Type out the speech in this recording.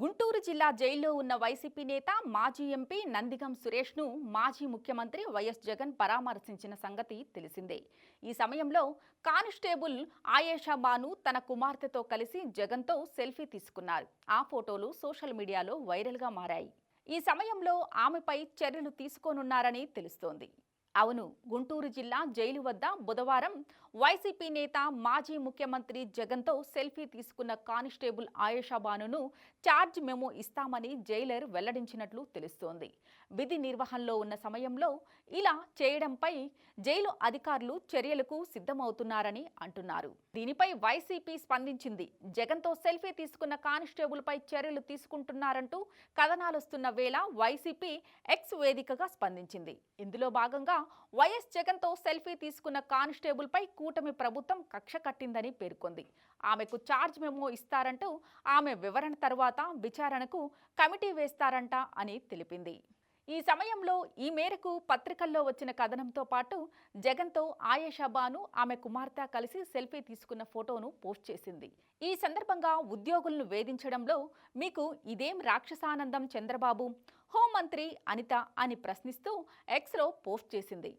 గుంటూరు జిల్లా జైల్లో ఉన్న వైసీపీ నేత మాజీ ఎంపీ నందిగం సురేష్ను మాజీ ముఖ్యమంత్రి వైఎస్ జగన్ పరామర్శించిన సంగతి తెలిసిందే. ఈ సమయంలో కానిస్టేబుల్ ఆయేషా బాను తన కుమార్తెతో కలిసి జగన్తో సెల్ఫీ తీసుకున్నారు. ఆ ఫోటోలు సోషల్ మీడియాలో వైరల్గా మారాయి. ఈ సమయంలో ఆమెపై చర్యలు తీసుకోనున్నారని తెలుస్తోంది. అవును గుంటూరు జిల్లా జైలు వద్ద బుధవారం వైసీపీ నేత మాజీ ముఖ్యమంత్రి జగన్తో సెల్ఫీ తీసుకున్న కానిస్టేబుల్ ఆయేషా బానును ఛార్జ్ మెమో ఇస్తామని జైలర్ వెల్లడించినట్లు తెలుస్తోంది. విధి నిర్వహణలో ఉన్న సమయంలో ఇలా చేయడంపై జైలు అధికారులు చర్యలకు సిద్ధమవుతున్నారని అంటున్నారు. దీనిపై వైసీపీ స్పందించింది. జగన్తో సెల్ఫీ తీసుకున్న కానిస్టేబుల్పై చర్యలు తీసుకుంటున్నారంటూ కథనాలొస్తున్న వేళ వైసీపీ ఎక్స్ వేదికగా స్పందించింది. ఇందులో భాగంగా వైఎస్ జగన్తో సెల్ఫీ తీసుకున్న కానిస్టేబుల్పై కూటమి ప్రభుత్వం కక్ష కట్టిందని పేర్కొంది. ఆమెకు చార్జ్ మెమో ఇస్తారంటూ ఆమె వివరణ తర్వాత విచారణకు కమిటీ వేస్తారంట అని తెలిపింది. ఈ సమయంలో ఈ మేరకు పత్రికల్లో వచ్చిన కథనంతో పాటు జగన్తో ఆయేషా బాను ఆమె కుమార్తె కలిసి సెల్ఫీ తీసుకున్న ఫోటోను పోస్ట్ చేసింది. ఈ సందర్భంగా ఉద్యోగులను వేధించడంలో మీకు ఇదేం రాక్షసానందం చంద్రబాబు? హోంమంత్రి అనిత అని ప్రశ్నిస్తూ ఎక్స్లో పోస్ట్ చేసింది.